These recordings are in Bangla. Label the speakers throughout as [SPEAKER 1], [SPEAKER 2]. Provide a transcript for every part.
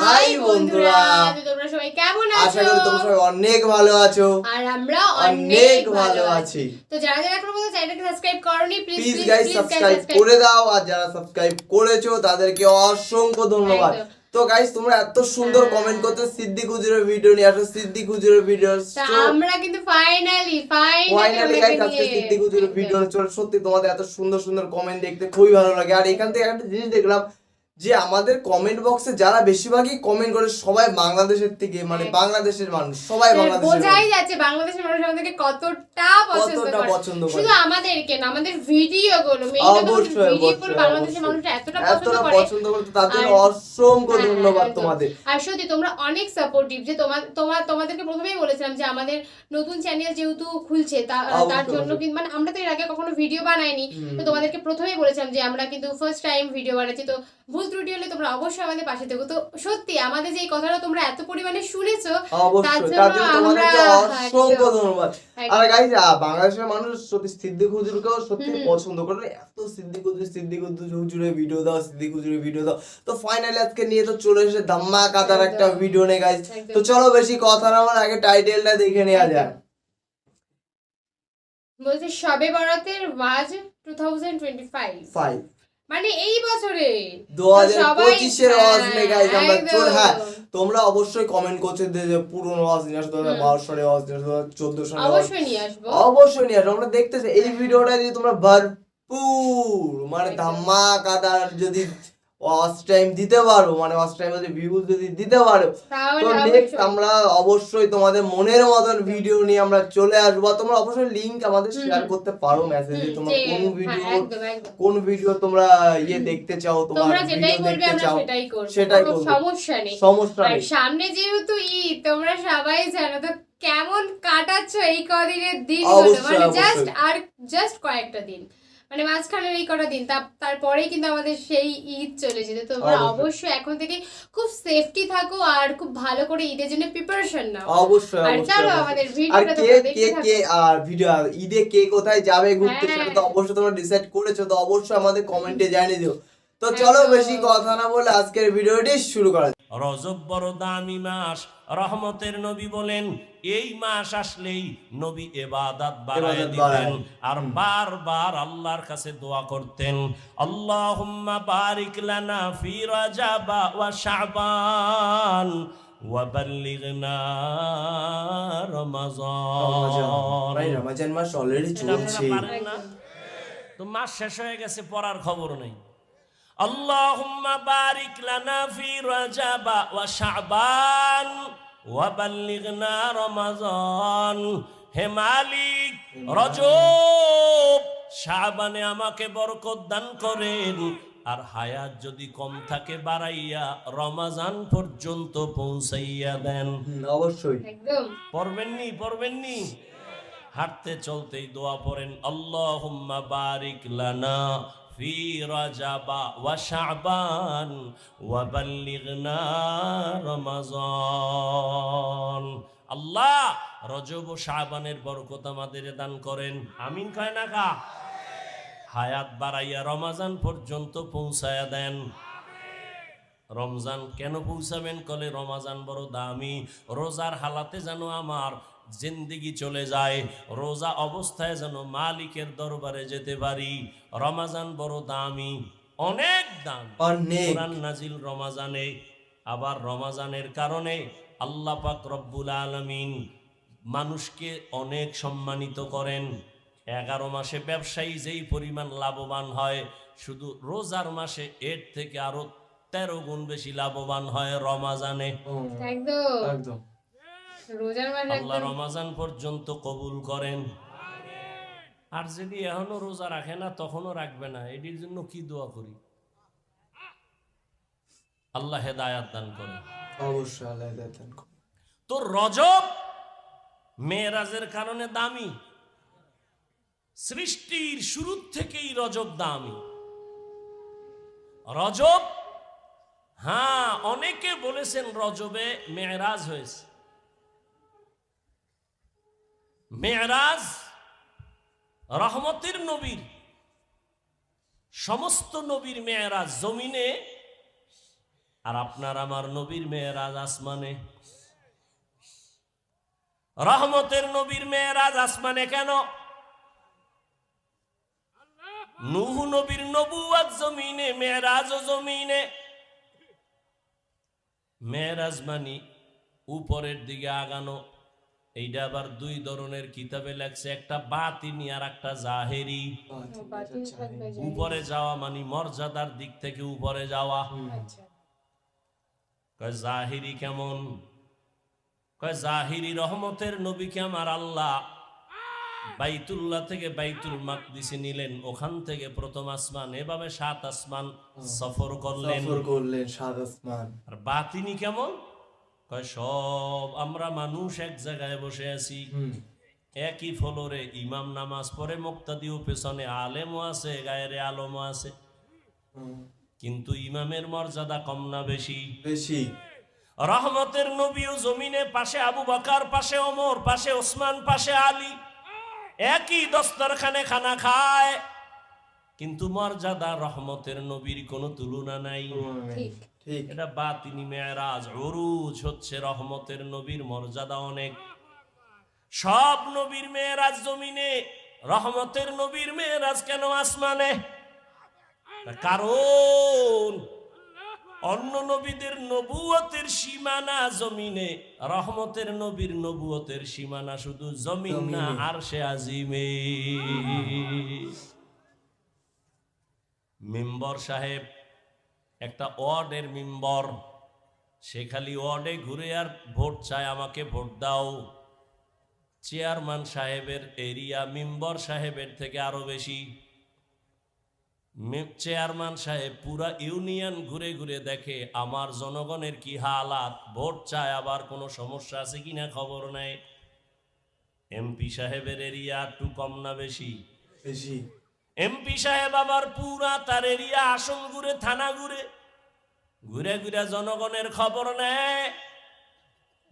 [SPEAKER 1] হাই বন্ধুরা।
[SPEAKER 2] তোমরা সবাই কেমন
[SPEAKER 1] আশা করি তোমরা সবাই অনেক ভালো আছো।
[SPEAKER 2] আর আমরা
[SPEAKER 1] অনেক ভালো আছি।
[SPEAKER 2] তো যারা যারা এখনও পর্যন্ত চ্যানেলটাকে সাবস্ক্রাইব করনি প্লিজ
[SPEAKER 1] প্লিজ গাইস সাবস্ক্রাইব করে দাও। আর যারা সাবস্ক্রাইব করেছ তাদেরকে অসংখ্য ধন্যবাদ। তো গাইস তোমরা এত সুন্দর
[SPEAKER 2] হ্যাঁ।
[SPEAKER 1] কমেন্ট করতে সিদ্দিক হুজুরের ভিডিও নিয়ে আসো সিদ্দিক হুজুরের ভিডিও
[SPEAKER 2] আমরা কিন্তু ফাইনালি
[SPEAKER 1] ফাইনালি গাইস আজকে সিদ্দিক হুজুরের ভিডিও চলে সত্যি তোমাদের এত সুন্দর সুন্দর কমেন্ট দেখতে খুবই ভালো লাগে। আর এখান থেকে একটা জিনিস দেখলাম যে আমাদের কমেন্ট বক্সে যারা বেশিরভাগই কমেন্ট করে সবাই বাংলাদেশের থেকে মানে
[SPEAKER 2] হ্যাঁ।
[SPEAKER 1] বাংলাদেশের মানুষ সবাই বাংলাদেশের
[SPEAKER 2] বোঝাই যাচ্ছে বাংলাদেশের মানুষ আমাদেরকে কতটা পছন্দ করে।
[SPEAKER 1] পছন্দ করে।
[SPEAKER 2] শুধু আমাদেরকে না আমাদের ভিডিও গুলো
[SPEAKER 1] অবশ্যই,
[SPEAKER 2] বাংলাদেশের এতটা পছন্দ করে।
[SPEAKER 1] পছন্দ করতে তার জন্য
[SPEAKER 2] আর-
[SPEAKER 1] অসংখ্য
[SPEAKER 2] হ্যাঁ,
[SPEAKER 1] ধন্যবাদ তোমাদের।
[SPEAKER 2] আর সত্যি তোমরা অনেক সাপোর্টিভ যে তোমার তোমার তোমাদেরকে প্রথমেই বলেছিলাম যে আমাদের নতুন চ্যানেল যেহেতু খুলছে তার জন্য কিন্তু মানে আমরা তো এর আগে কখনো ভিডিও বানাইনি। তো তোমাদেরকে প্রথমেই বলেছিলাম যে আমরা কিন্তু ফার্স্ট টাইম ভিডিও বানাচ্ছি। তো ভুল ত্রুটি হলে তোমরা অবশ্যই আমাদের পাশে থেকো। তো সত্যি আমাদের যে কথাটা তোমরা এত পরিমাণে শুনেছো
[SPEAKER 1] তার জন্য
[SPEAKER 2] আমরা-
[SPEAKER 1] অসংখ্য ধন্যবাদ। আর গাইজ বাংলাদেশের মানুষ সত্যি সিদ্দিক হুজুরকেও সত্যি পছন্দ করে এত সিদ্দিক হুজুর সিদ্দিক হুজুরের ভিডিও দাও সিদ্দিক হুজুরের ভিডিও দাও। তো ফাইনালি আজকে নিয়ে তো চলে এসে ধাম্মা কাতার একটা ভিডিও নেই গাইজ তো চলো বেশি কথা না বলে আগে টাইটেলটা দেখে নেওয়া যাক।
[SPEAKER 2] বলছে সবে বরাতের ওয়াজ two thousand twenty five
[SPEAKER 1] five
[SPEAKER 2] মানে এই বছরে
[SPEAKER 1] দু হাজার পঁচিশের আমরা চলে হ্যাঁ তোমরা অবশ্যই কমেন্ট করছ যে পুরনো অজ নিয়ে আসব দু হাজার বারো সালে অজ নিয়ে আসব চোদ্দ সালে
[SPEAKER 2] অবশ্যই নিয়ে আসব।
[SPEAKER 1] অবশ্যই নিয়ে আসব। আমরা দেখতেছি এই ভিডিওটা যদি তোমরা ভরপুর মানে। ধামাকাদার যদি ওয়াচ টাইম দিতে পারো মানে ওয়াচ টাইম যদি ভিউজ যদি দিতে পারো তো। নেক্সট আমরা অবশ্যই তোমাদের মনের মতন ভিডিও নিয়ে আমরা চলে আসব তোমরা অবশ্যই লিংক আমাদের শেয়ার করতে পারো মেসেজে তোমরা কোন
[SPEAKER 2] হ্যাঁ,
[SPEAKER 1] ভিডিও
[SPEAKER 2] একদম।
[SPEAKER 1] কোন ভিডিও তোমরা ইয়ে দেখতে চাও তোমার
[SPEAKER 2] যেটাই বলবে আমরা সেটাই করব
[SPEAKER 1] সেটাই
[SPEAKER 2] সমস্যা নেই।
[SPEAKER 1] সমস্যা নেই।
[SPEAKER 2] সামনে যেহেতু ঈদ তোমরা সবাই জানো তো কেমন কাটাচ্ছ এই কদিনের দিন মানে জাস্ট আর জাস্ট কয়েকটা দিন। মানে মাঝখানের এই কটা দিন তা- তারপরেই কিন্তু আমাদের সেই ঈদ চলে যেতে তোমরা
[SPEAKER 1] অবশ্যই।
[SPEAKER 2] এখন থেকে খুব সেফটি থাকো আর খুব ভালো করে ঈদের জন্য প্রিপারেশন নাও
[SPEAKER 1] অবশ্যই
[SPEAKER 2] আর চলো আমাদের ভিডিওটা
[SPEAKER 1] কে কে
[SPEAKER 2] দেখতে থাকো
[SPEAKER 1] কে আর ভিডিও ঈদে কে কোথায় যাবে ঘুরতে
[SPEAKER 2] হ্যাঁ।
[SPEAKER 1] সেটা তো অবশ্যই তোমরা ডিসাইড করেছ তো অবশ্যই আমাদের কমেন্টে জানিয়ে দিও তো চলো বেশি কথা না বলে আজকের ভিডিওটি শুরু করা।
[SPEAKER 3] রজব বড় দামি মাস। রহমতের নবী বলেন এই মাস আসলেই নবী এবাদাত বাড়ায় দিতেন। আর বারবার আল্লাহর কাছে দোয়া করতেন। আল্লাহুম্মা বারিক লানা ফি রাজাবা ওয়া শাবান ওয়া বাল্লিগনা রমজান।
[SPEAKER 1] মাস অলরেডি চলছে।
[SPEAKER 3] তো মাস শেষ হয়ে গেছে পড়ার খবর নেই। আল্লাহুম্মা বারিক লানা ফি রাজাবা ওয়া শাবান ওয়া বাল্লিগনা হে মালিক রজব শাবানে আমাকে বরকত দান করেন। আর হায়াত যদি কম থাকে বাড়াইয়া রমাজান পর্যন্ত পৌঁছাইয়া দেন।
[SPEAKER 1] অবশ্যই।
[SPEAKER 2] একদম।
[SPEAKER 3] পড়বেননি পড়বেননি হাঁটতে চলতেই দোয়া পড়েন আল্লাহুম্মা বারিক লানা ওয়া শাবান ওয়া বাল্লিগনা রমাজান। আল্লাহ রজব ও শাবানের বরকত আমাদের দান করেন। আমিন কয় না কা? হায়াত বাড়াইয়া রমাজান পর্যন্ত পৌঁছায়া দেন। রমজান কেন পৌঁছাবেন? কলে রমাজান বড় দামি। রোজার হালাতে যেন আমার জিন্দিগি চলে যায় রোজা অবস্থায় যেন মালিকের দরবারে যেতে পারি। রমাজান বড় দামি অনেক দাম। কোরআন নাজিল রমাজানে আবার রমাজানের কারণে আল্লাহ পাক রব্বুল আলমিন মানুষকে অনেক সম্মানিত করেন। এগারো মাসে ব্যবসায়ী যেই পরিমাণ লাভবান হয় শুধু রোজার মাসে এর থেকে আরও তেরো গুণ বেশি লাভবান হয় রমাজানে।
[SPEAKER 2] একদম।
[SPEAKER 3] আল্লাহ রমাজান পর্যন্ত কবুল করেন। আর যদি এখনও রোজা রাখে না তখনও রাখবে না। এটির জন্য কি দোয়া করি? আল্লাহ হেদায়াত দান করেন।
[SPEAKER 1] অবশ্যই আল্লাহ হেদায়েত দান করুন।
[SPEAKER 3] তো রজব মেয়েরাজের কারণে দামি। সৃষ্টির শুরুর থেকেই রজব দামি। রজব হ্যাঁ অনেকে বলেছেন রজবে মেয়েরাজ হয়েছে। মেয়েরাজ রহমতের নবীর, সমস্ত নবীর মেয়েরাজ জমিনে, আর আপনার আমার নবীর মেয়েরাজ আসমানে। রহমতের নবীর মেয়েরাজ আসমানে কেন? নুহু নবীর নবুয়াত জমিনে মেয়েরাজ জমিনে। মেয়েরাজ মানি উপরের দিকে আগানো। এইটা আবার দুই ধরনের কিতাবে লেখছে একটা বাতিনি আর একটা জাহেরি।
[SPEAKER 2] বাতিল থাকবে যে।
[SPEAKER 3] উপরে যাওয়া মানে মর্যাদার দিক থেকে উপরে যাওয়া।
[SPEAKER 2] আচ্ছা।
[SPEAKER 3] জাহিরি কেমন? জাহিরি রহমতের নবীকে আমার আল্লাহ? বাইতুল্লাহ থেকে বাইতুল মাকদিসে নিলেন ওখান থেকে প্রথম আসমান এভাবে সাত আসমান সফর করলেন।
[SPEAKER 1] করলেন সাদ আসমান।
[SPEAKER 3] আর বাতিনি কেমন? কয় সব আমরা মানুষ এক জায়গায় বসে আছি। একই ফলরে ইমাম নামাজ পড়ে মুক্তাদিও পেছনে আলেমও আছে গায়েরে আলমও আছে। কিন্তু ইমামের মর্যাদা কম না বেশি।
[SPEAKER 1] বেশি।
[SPEAKER 3] রহমতের নবীও জমিনে পাশে আবু বকার পাশে ওমর পাশে ওসমান পাশে আলী। একই দস্তরখানে খানা খায়। কিন্তু মর্যাদা রহমতের নবীর কোনো তুলনা নাই। এটা বা তিনি মেয়েরাজ অরুজ হচ্ছে রহমতের নবীর মর্যাদা অনেক। সব নবীর মেয়েরাজ জমিনে রহমতের নবীর মেয়েরাজ কেন আসমানে? কারণ অন্য নবীদের নবুয়তের সীমানা জমিনে রহমতের নবীর নবুয়তের সীমানা শুধু জমিন না। আর সে আজিমে। মেম্বর সাহেব একটা ওয়ার্ডের মেম্বর, সে খালি ওয়ার্ডে ঘুরে আর ভোট চায়, আমাকে ভোট দাও। চেয়ারম্যান সাহেবের এরিয়া, মেম্বর সাহেবের থেকে আরও বেশি। চেয়ারম্যান সাহেব পুরা ইউনিয়ন ঘুরে ঘুরে দেখে, আমার জনগণের কি হালাত? ভোট চায়, আবার কোনো সমস্যা আছে কিনা খবর নেয় এমপি সাহেবের এরিয়া একটু কম না বেশি?
[SPEAKER 1] বেশি।
[SPEAKER 3] এমপি সাহেব আবার পুরা তার এরিয়া আসন ঘুরে, থানা ঘুরে। ঘুরে ঘুরে জনগণের খবর নেয়।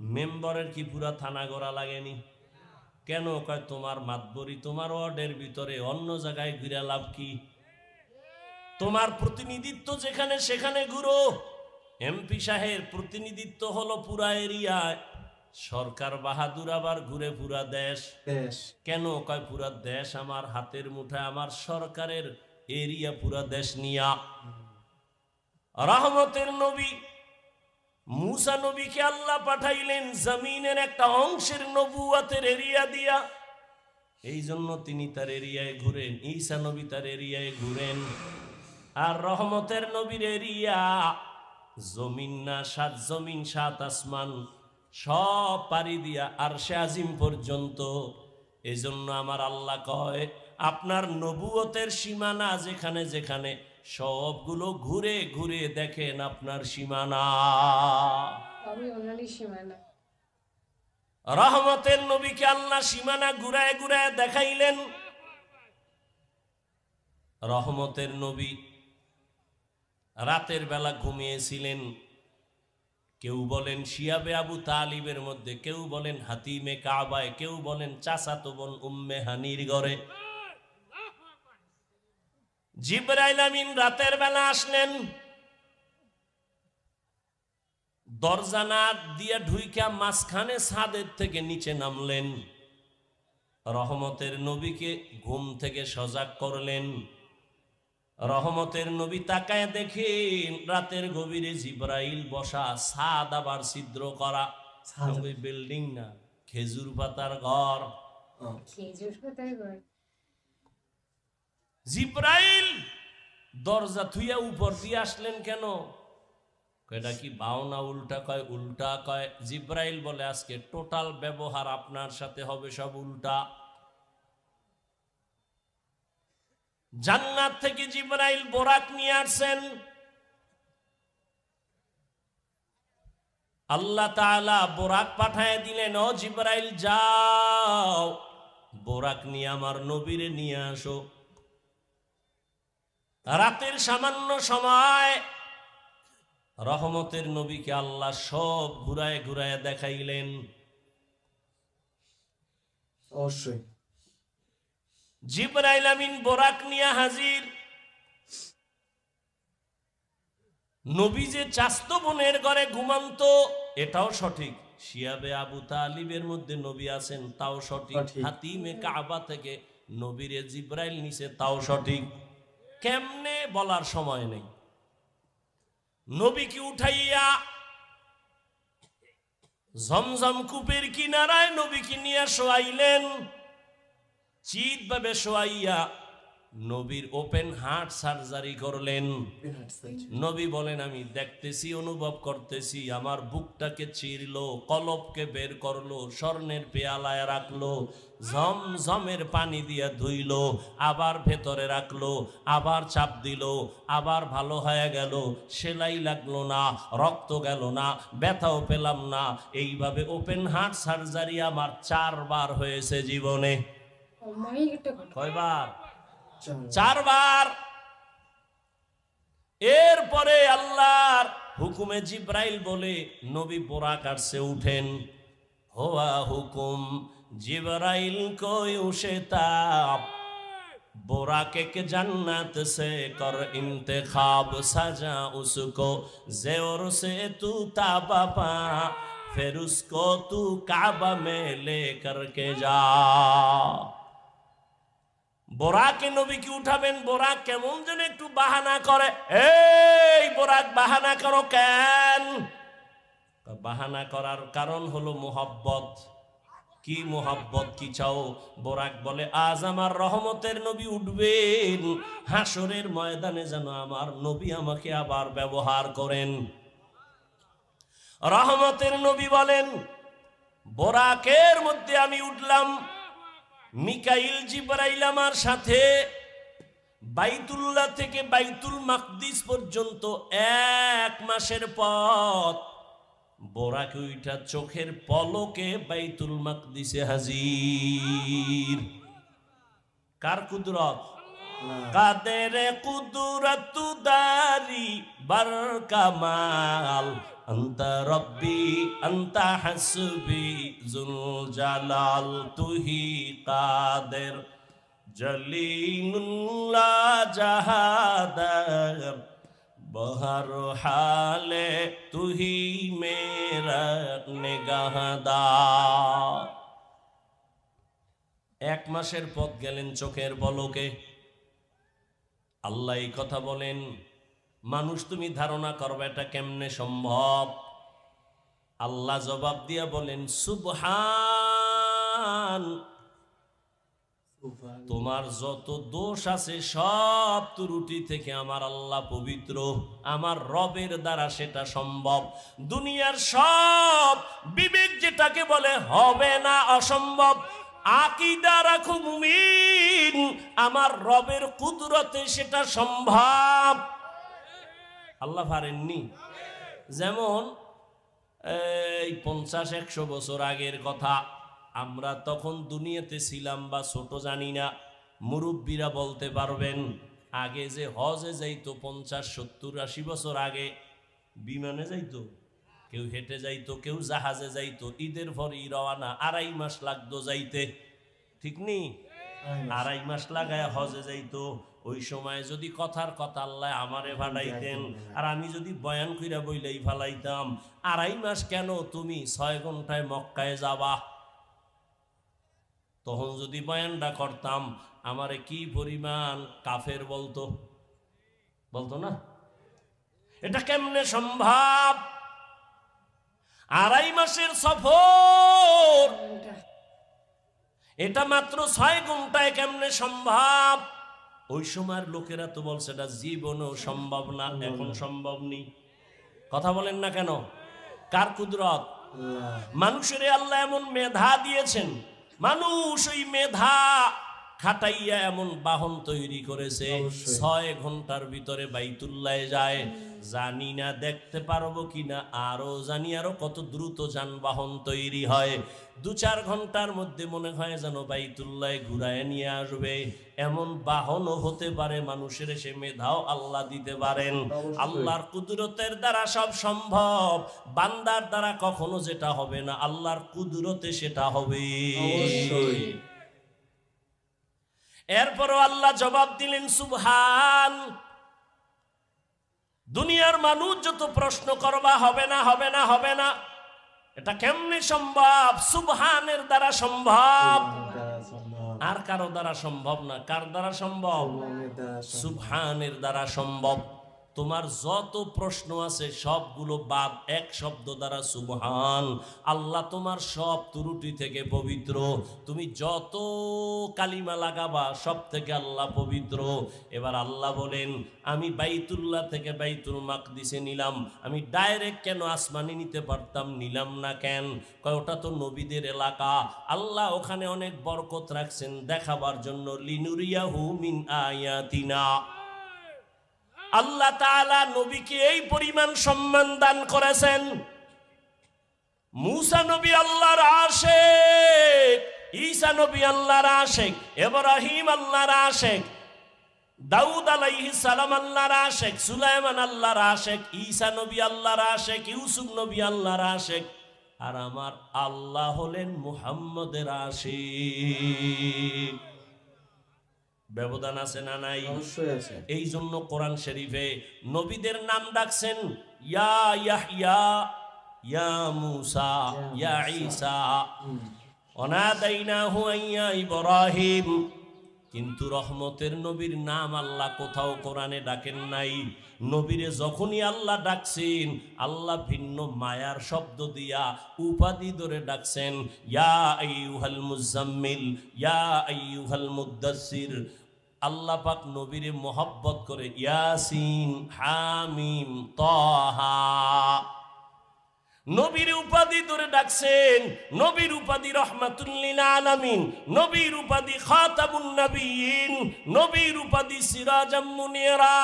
[SPEAKER 3] মেম্বরের কি পুরা থানা গড়া লাগেনি? কেন কয় তোমার মাতবরি, তোমার ওয়ার্ডের ভিতরে অন্য জায়গায় ঘুরে লাভ কি? তোমার প্রতিনিধিত্ব যেখানে, সেখানে ঘুরো। এমপি সাহেব প্রতিনিধিত্ব হলো পুরা এরিয়ায়। সরকার বাহাদুর আবার ঘুরে পুরা দেশ। কেন? কয় পুরা দেশ আমার হাতের মুঠায় আমার সরকারের এরিয়া পুরা দেশ নিয়া। রহমতের নবী মুসা নবীকে আল্লাহ পাঠাইলেন জমিনের একটা অংশের নবুয়াতের এরিয়া দিয়া। এই জন্য তিনি তার এরিয়ায় ঘুরেন ঈসা নবী তার এরিয়ায় ঘুরেন। আর রহমতের নবীর এরিয়া জমিন না সাত জমিন সাত আসমান। সব পারি দিয়া আর সে আজিম পর্যন্ত। এজন্য আমার আল্লাহ কয় আপনার নবুয়তের সীমানা যেখানে যেখানে সবগুলো ঘুরে ঘুরে দেখেন আপনার সীমানা।
[SPEAKER 2] সীমানা।
[SPEAKER 3] রহমতের নবীকে আল্লাহ সীমানা ঘুরায় ঘুরায় দেখাইলেন। রহমতের নবী রাতের বেলা ঘুমিয়েছিলেন। কেউ বলেন শিয়াবে আবু তালিবের মধ্যে, কেউ বলেন হাতিমে কাবায়, কেউ বলেন চাচাতো বোন উম্মে হানির ঘরে। জিব্রাইল আমিন রাতের বেলা আসলেন, দরজা না দিয়ে ঢুইকা মাঝখানে ছাদের থেকে নিচে নামলেন। রহমতের নবীকে ঘুম থেকে সজাগ করলেন। রহমতের নবী তাকায় দেখেন রাতের গভীরে জিব্রাইল বসা ছাদ আবার ছিদ্র করা। বিল্ডিং না খেজুর পাতার ঘর। জিব্রাইল দরজা থুইয়া উপর দিয়ে আসলেন কেন? কয়, এটা কি বাউনা উল্টা কয়? উল্টা কয়। জিব্রাইল বলে আজকে টোটাল ব্যবহার আপনার সাথে হবে সব উল্টা। জান্নাত থেকে জিব্রাইল বোরাক নিয়ে আসছেন। আল্লাহ তাআলা বোরাক পাঠায় দিলেন, ও জিব্রাইল, যাও। বোরাক নিয়ে আমার নবীরে নিয়ে আসো। রাতের সামান্য সময় রহমতের নবীকে আল্লাহ সব ঘুরায় ঘুরায় দেখাইলেন।
[SPEAKER 1] অবশ্যই।
[SPEAKER 3] জিব্রাইল আমিন বোরাক নিয়ে হাজির। নবী যে চাস্ত বোনের ঘরে ঘুমান্ত এটাও সঠিক। শিয়াবে আবু তালিবের মধ্যে নবী আছেন তাও সঠিক। হাতিমে কাবা থেকে নবীরে জিব্রাইল নিছে তাও সঠিক। কেমনে বলার সময় নেই। নবীকে উঠাইয়া ঝমঝম কূপের কিনারায় নবীকে নিয়ে শোয়াইলেন। চিত ভাবে শোয়াইয়া নবীর ওপেন হার্ট সার্জারি করলেন। নবী বলেন আমি দেখতেছি অনুভব করতেছি আমার বুকটাকে চিরলো কলপকে বের করল স্বর্ণের পেয়ালায় রাখল ঝমঝমের পানি দিয়ে ধুইলো আবার ভেতরে রাখল আবার চাপ দিল আবার ভালো হয়ে গেল সেলাই লাগল না রক্ত গেল না ব্যথাও পেলাম না। এইভাবে ওপেন হার্ট সার্জারি আমার চারবার হয়েছে জীবনে। কয়বার চারবার এরপরে আল্লাহর হুকুমে জিব্রাইল বলে নবী বোরা কাটছে উঠেন হোয়া হুকুম জিব্রাইল কই উসে তাপ बोराके के जन्नत से कर इंतखाब सजा उसको जेवर से तू ताबा पा फिर उसको तू काबा में लेकर के जा বোরাকে নবীকে উঠাবেন, বোরাক কেমন যেন একটু বাহানা করে। এই বোরাক, বাহানা করো কেন? বাহানা করার কারণ হলো মোহাব্বত। কি মোহাব্বত, কি চাও? বোরাক বলে, আজ আমার রহমতের নবী উঠবেন। হাসরের ময়দানে যেন আমার নবী আমাকে আবার ব্যবহার করেন। রহমতের নবী বলেন, বোরাকের মধ্যে আমি উঠলাম। মিকাইল জিব্রাইল আমার সাথে বাইতুল্লাহ থেকে বাইতুল মাকদিস পর্যন্ত এক মাসের পথ। বোরাকে উইটা চোখের পলকে বাইতুল মাকদিসে হাজির। কার কুদরত? কাদের কুদরত, দারি বার কামাল আন্তা রব্বি, আন্তা হাসবি জুল জালাল তুহি কাদের জলিনুল্লাহ জাহাদার বহর হালে তুহি মেরা নিগাহদা। এক মাসের পথ গেলেন চোখের বলকে আল্লাহ কথা বলেন মানুষ তুমি ধারণা করবে এটা কেমনে সম্ভব? আল্লাহ জবাব দিয়া বলেন সুবহান তোমার যত দোষ আছে সব ত্রুটি থেকে আমার আল্লাহ পবিত্র। আমার রবের দ্বারা সেটা সম্ভব। দুনিয়ার সব বিবেক যেটাকে বলে হবে না অসম্ভব। আকিদা রাখো মুমিন আমার রবের কুদরতে সেটা সম্ভব। আল্লাহ পারেননি। যেমন এই পঞ্চাশ একশো বছর আগের কথা আমরা তখন দুনিয়াতে ছিলাম বা ছোট জানি না মুরব্বীরা বলতে পারবেন আগে যে হজে যাইতো পঞ্চাশ সত্তর আশি বছর আগে বিমানে যাইতো কেউ হেঁটে যাইতো কেউ জাহাজে যাইতো ঈদের পর পরই রওয়ানা আড়াই মাস লাগতো যাইতে ঠিক নেই? আড়াই মাস লাগায় হজে যাইতো ওই সময় যদি কথার কথা আল্লাহ আমারে ফালাইতেন আর আমি যদি বয়ান কইরা বইলেই ফালাইতাম আড়াই মাস কেন তুমি ছয় ঘন্টায় মক্কায় যাবা? তখন যদি বয়ানটা করতাম আমারে কি পরিমাণ কাফের বলতো? বলতো না? এটা কেমনে সম্ভব? আড়াই মাসের সফর! এটা মাত্র ছয় ঘন্টায় কেমনে সম্ভব? ওই সময়ের লোকেরা তো বলছে এটা জীবনও সম্ভব না এখন সম্ভব নেই। কথা বলেন না কেন? কার কুদরত? মানুষের আল্লাহ এমন মেধা দিয়েছেন। মানুষ ওই মেধা খাটাইয়া এমন বাহন তৈরি করেছে। ছয় ঘণ্টার ভিতরে বাইতুল্লায় যায়। জানি না দেখতে পারব কিনা আরও জানি আরও কত দ্রুত যানবাহন তৈরি হয়। দু চার ঘণ্টার মধ্যে মনে হয় যেন বাইতুল্লায় ঘুরায় নিয়ে আসবে। এমন বাহনও হতে পারে মানুষের সে মেধাও আল্লাহ দিতে পারেন। আল্লাহর কুদরতের দ্বারা সব সম্ভব। বান্দার দ্বারা কখনো যেটা হবে না আল্লাহর কুদরতে সেটা হবে।
[SPEAKER 1] অবশ্যই।
[SPEAKER 3] এরপরও আল্লাহ জবাব দিলেন সুবহান দুনিয়ার মানুষ যত প্রশ্ন করবা হবে না হবে না হবে না। এটা কেমনি সম্ভব? সুবহানের দ্বারা সম্ভব। আর কারও দ্বারা সম্ভব না। কার দ্বারা সম্ভব? সুবহানের দ্বারা সম্ভব। তোমার যত প্রশ্ন আছে সবগুলো বাদ এক শব্দ দ্বারা সুবহান। আল্লাহ তোমার সব ত্রুটি থেকে পবিত্র। তুমি যত কালিমা লাগাবা সব থেকে আল্লাহ পবিত্র। এবার আল্লাহ বলেন, আমি বাইতুল্লাহ থেকে বাইতুল মাকদিসে নিলাম। আমি ডাইরেক্ট কেন আসমানি নিতে পারতাম? নিলাম না কেন? কয়, ওটা তো নবীদের এলাকা। আল্লাহ ওখানে অনেক বরকত রাখছেন দেখাবার জন্য। লিনুরিয়াহু মিন আয়াতিনা। আল্লাহ তাআলা নবীকে এই পরিমাণ সম্মান দান করেছেন। মুসা নবী আল্লাহর আশেক, ঈসা নবী আল্লাহর আশেক, ইব্রাহিম আল্লাহর আশেক, দাউদ আলাইহি সালাম আল্লাহর আশেক, সুলাইমান আল্লাহর আশেক, ঈসা নবী আল্লাহর আশেক, ইউসুফ নবী আল্লাহর আশেক। আর আমার আল্লাহ হলেন মুহাম্মদের আশেক। ব্যবধান আছে না নাই?
[SPEAKER 1] অবশ্যই আছে।
[SPEAKER 3] এই জন্য কোরআন শরীফে নবীদের নাম ডাকছেন ইয়া ইয়াহইয়া ইয়া মুসা ইয়া ঈসা। অনাদাইনাহু আইয়া ইব্রাহিম। কিন্তু রহমতের নবীর নাম আল্লাহ কোথাও কোরআনে ডাকেন নাই। নবীরে যখনই আল্লাহ ডাকছেন আল্লাহ ভিন্ন মায়ার শব্দ দিয়া উপাধি ধরে ডাকছেন ইয়া আইয়ুহাল মুজাম্মিল ইয়া আইয়ুহাল মুদ্দাসির আল্লাহ পাক নবীরে মোহাব্বত করে, ইয়াসিন, হামিম, তহা। নবীর উপাধি ধরে ডাকছেন, নবীর উপাধি রহমাতুল্লিল আলামিন, নবীর উপাধি খাতামুন নবীন, নবীর উপাধি সিরাজাম মুনিরা,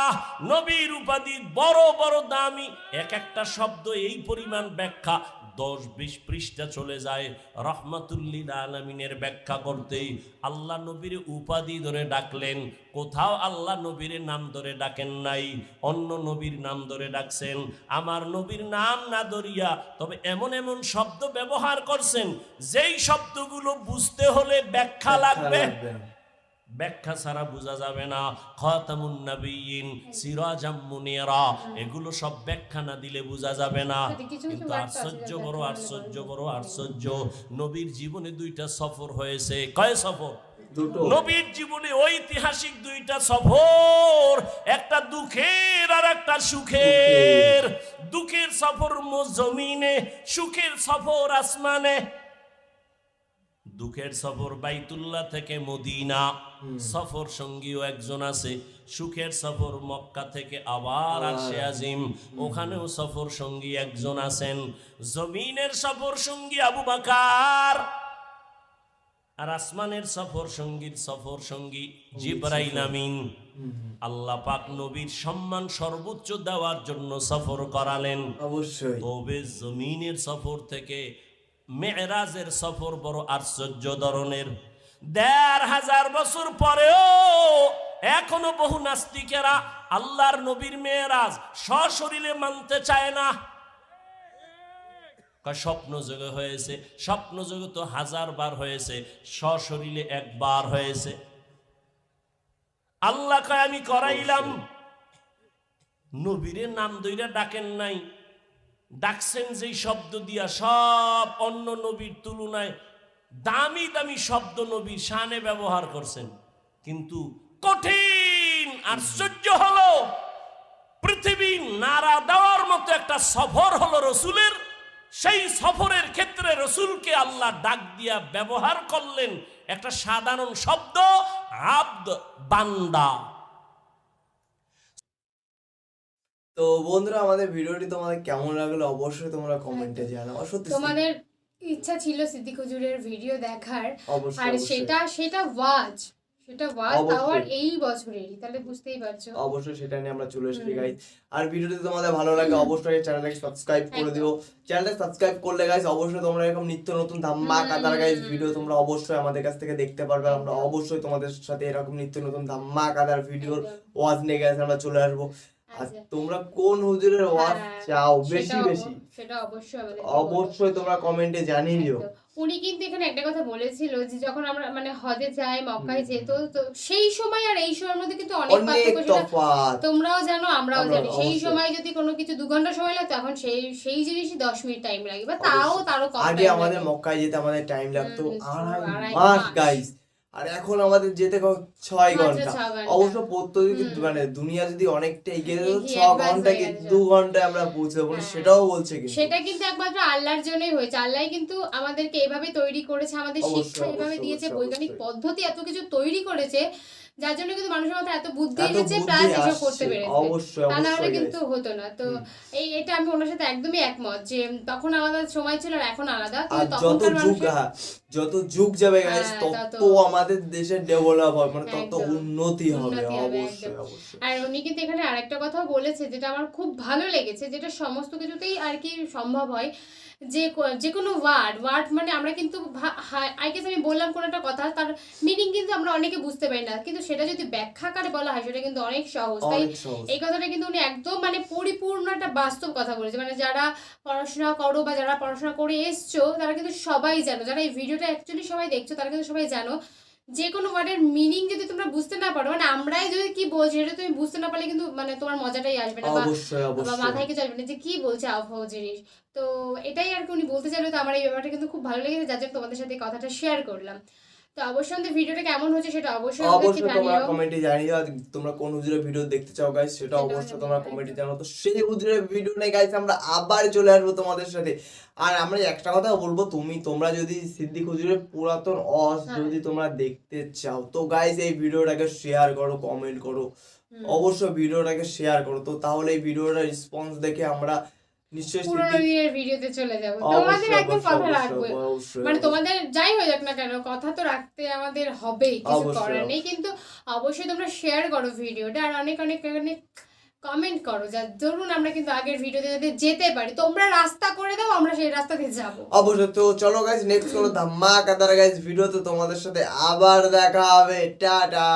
[SPEAKER 3] নবীর উপাধি বড় বড় দামি, এক একটা শব্দ এই পরিমাণ ব্যাখ্যা। দশ বিশ পৃষ্ঠা চলে যায়। রহমাতুল্লিল আলমিনের ব্যাখ্যা করতে আল্লাহ নবীর উপাধি ধরে ডাকলেন। কোথাও আল্লাহ নবীর নাম ধরে ডাকেন নাই। অন্য নবীর নাম ধরে ডাকছেন। আমার নবীর নাম না ধরিয়া তবে এমন এমন শব্দ ব্যবহার করছেন। যেই শব্দগুলো বুঝতে হলে ব্যাখ্যা লাগবে। ব্যাখ্যা ছাড়া বোঝা যাবে না। খাতামুন নবীন সিরাজাম মুনিরা এগুলো সব ব্যাখ্যা না দিলে বোঝা যাবে না। কিন্তু আশ্চর্য বড় আশ্চর্য বড় আশ্চর্য। নবীর জীবনে দুইটা সফর হয়েছে। কয় সফর? নবীর জীবনে ঐতিহাসিক দুইটা সফর। একটা দুঃখের আর একটা সুখের। দুঃখের সফর মো- জমিনে সুখের সফর আসমানে। দুঃখের সফর বাইতুল্লাহ থেকে মদিনা। সফর সঙ্গীও একজন আছে। সুখের সফর মক্কা থেকে আবার আসে আজিম। ওখানেও সফর সঙ্গী একজন আছেন। জমিনের সফর সঙ্গী আবু বাকার। আর আসমানের সফর সঙ্গীর সফর সঙ্গী জিব্রাইল আমিন। আল্লাহ পাক নবীর সম্মান সর্বোচ্চ দেওয়ার জন্য সফর করালেন।
[SPEAKER 1] অবশ্যই।
[SPEAKER 3] তবে জমিনের সফর থেকে মেয়েরাজের সফর বড় আশ্চর্য ধরনের। দেড় হাজার বছর পরেও এখনও বহু নাস্তিকেরা আল্লাহর নবীর মেয়েরাজ সশরীরে মানতে চায় না। স্বপ্ন যোগে হয়েছে, স্বপ্ন যোগে তো হাজার বার হয়েছে, সশরীরে একবার হয়েছে। আল্লাহ কয়, আমি করাইলাম। নবীরের নাম দইরা ডাকেন নাই। ডাকছেন যেই শব্দ দিয়া সব অন্য নবীর তুলনায় দামি দামি শব্দ নবী শানে ব্যবহার করছেন। কিন্তু কঠিন আশ্চর্য হলো, পৃথিবী নাড়া দেওয়ার মতো একটা সফর হলো রসুলের। সেই সফরের ক্ষেত্রে রসুলকে আল্লাহ ডাক দিয়া ব্যবহার করলেন একটা সাধারণ শব্দ, আব্দ, বান্দা।
[SPEAKER 1] তো বন্ধুরা আমাদের ভিডিওটি তোমাদের কেমন লাগল অবশ্যই তোমরা কমেন্টে জানাও। সত্যি
[SPEAKER 2] তোমাদের ইচ্ছা ছিল সিদ্দিক হুজুরের ভিডিও দেখার আর সেটা সেটা ওয়াজ সেটা ওয়াজ। আওয়ার এই বছরেরই তাহলে বুঝতেই পারছ।
[SPEAKER 1] অবশ্যই সেটা নিয়ে আমরা চলে এসেছি গাইজ আর ভিডিওটি তোমাদের ভালো লাগে অবশ্যই চ্যানেলটাকে সাবস্ক্রাইব করে দিও। চ্যানেলটা সাবস্ক্রাইব করলে গাইজ অবশ্যই তোমরা এরকম নিত্য নতুন ধাম্মাকা দার গাইজ ভিডিও তোমরা অবশ্যই আমাদের কাছ থেকে দেখতে পারবে। আমরা অবশ্যই তোমাদের সাথে এরকম নিত্য নতুন ধাম্মাকাদার ভিডিওর ওয়াজ নিয়ে গেছে আমরা চলে আসব। আর। তোমরা কোন হুজুরের ওয়াজ
[SPEAKER 2] হ্যাঁ,
[SPEAKER 1] চাও? বেশি বেশি।
[SPEAKER 2] সেটা অবশ্যই
[SPEAKER 1] অবশ্যই তোমরা কমেন্টে জানিয়ে দিও।
[SPEAKER 2] উনি কিন্তু এখানে একটা কথা বলেছিল যে যখন আমরা মানে হজে যাই মক্কায় যেত তো সেই সময় আর এই সময়ের মধ্যে কিন্তু অনেক পার্থক্য তোমরাও জানো আমরাও জানি। সেই সময় যদি কোনো কিছু দু ঘণ্টা সময় লাগতো এখন সেই সেই জিনিসই দশ মিনিট টাইম লাগে। বা তাও। তারও কম
[SPEAKER 1] আগে আমাদের মক্কায় যেতে আমাদের টাইম লাগতো। আড়াই মাস। গাইস আর এখন আমাদের যেতে ছয়
[SPEAKER 2] ঘণ্টা।
[SPEAKER 1] অবশ্য প্রত্যেক মানে দুনিয়া যদি অনেকটা এগিয়ে যেত ছ ঘণ্টা কি দু ঘন্টায় আমরা পৌঁছে যাব
[SPEAKER 2] হ্যাঁ।
[SPEAKER 1] সেটাও বলছে কিন্তু।
[SPEAKER 2] সেটা কিন্তু একমাত্র আল্লাহর জন্যই হয়েছে। আল্লাহ কিন্তু আমাদেরকে এভাবে তৈরি করেছে আমাদের শিক্ষা এভাবে দিয়েছে বৈজ্ঞানিক পদ্ধতি এত কিছু তৈরি করেছে যার জন্য কিন্তু মানুষের মাথায় এত বুদ্ধি এসেছে প্লাস এসব করতে পেরেছে।
[SPEAKER 1] অবশ্যই
[SPEAKER 2] তা না হলে কিন্তু হতো না। তো এই এটা আমি ওনার সাথে একদমই একমত যে তখন আলাদা সময় ছিল আর এখন আলাদা।
[SPEAKER 1] আর যত যুগ হ্যাঁ, যত যুগ যাবে গাইস
[SPEAKER 2] হ্যাঁ,
[SPEAKER 1] তত আমাদের দেশে ডেভেলপ হবে মানে তত উন্নতি হবে অবশ্যই অবশ্যই।
[SPEAKER 2] আর উনি কিন্তু এখানে আরেকটা কথাও বলেছে যেটা আমার খুব ভালো লেগেছে যেটা সমস্ত কিছুতেই আর কি সম্ভব হয়। যে যে কোনো ওয়ার্ড ওয়ার্ড মানে আমরা কিন্তু আই গেস আমি বললাম কোনো একটা কথা তার মিনিং কিন্তু আমরা অনেকে বুঝতে পারি না। কিন্তু সেটা যদি ব্যাখ্যাকারে বলা হয় সেটা কিন্তু অনেক সহজ। তাই এই কথাটা কিন্তু উনি একদম মানে পরিপূর্ণ একটা বাস্তব কথা বলেছে মানে যারা পড়াশোনা করো বা যারা পড়াশোনা করে এসছো তারা কিন্তু সবাই জানো। যারা এই ভিডিওটা অ্যাকচুয়ালি সবাই দেখছ তারা কিন্তু সবাই জানো যে কোনো ওয়ার্ডের মিনিং যদি তোমরা বুঝতে না পারো মানে আমরাই যদি কি বলছি সেটা তুমি বুঝতে না পারলে কিন্তু মানে তোমার মজাটাই আসবে না বা মাথায় কিছু আসবে না যে কি বলছে আবহাওয়া জিনিস। তো এটাই আর কি উনি বলতে চাইলো তো আমার এই ব্যাপারটা কিন্তু খুব ভালো লেগেছে যার জন্য তোমাদের সাথে কথাটা শেয়ার করলাম। তো অবশ্যই আমাদের ভিডিওটা কেমন হচ্ছে সেটা অবশ্যই
[SPEAKER 1] অবশ্যই তোমরা কমেন্টে জানিও আর তোমরা কোন হুজুরের ভিডিও দেখতে চাও গাইস সেটা অবশ্যই তোমরা। কমেন্টে জানাও তো সেই হুজুরের ভিডিও নিয়ে গাইস আমরা আবার চলে আসব তোমাদের সাথে আর আমরা একটা কথা বলব তুমি তোমরা যদি সিদ্দিক হুজুরের পুরাতন অস
[SPEAKER 2] হ্যাঁ।
[SPEAKER 1] যদি তোমরা দেখতে চাও তো গাইস এই ভিডিওটাকে শেয়ার করো কমেন্ট করো। অবশ্যই ভিডিওটাকে শেয়ার করো তো তাহলে এই ভিডিওটার রেসপন্স দেখে আমরা নিশ্চয়ই
[SPEAKER 2] পুরোনো দিনের ভিডিওতে চলে যাব। তোমাদের একদম কথা রাখব।
[SPEAKER 1] অবশ্যই। অবশ্যই
[SPEAKER 2] মানে তোমাদের যাই হয়ে যাক না কেন কথা তো রাখতে আমাদের হবেই কিছু করার নেই। কিন্তু অবশ্যই তোমরা শেয়ার করো ভিডিওটা আর অনেক অনেক অনেক কমেন্ট করো। যা ধরুন আমরা কিন্তু আগের ভিডিওতে যাতে যেতে পারি তোমরা রাস্তা করে দাও আমরা সেই রাস্তা দিয়ে যাব।
[SPEAKER 1] অবশ্যই তো চলো গাইজ নেক্সট কোনো ধামাকাদার গাইজ ভিডিওতে তোমাদের সাথে আবার দেখা হবে। টাটা!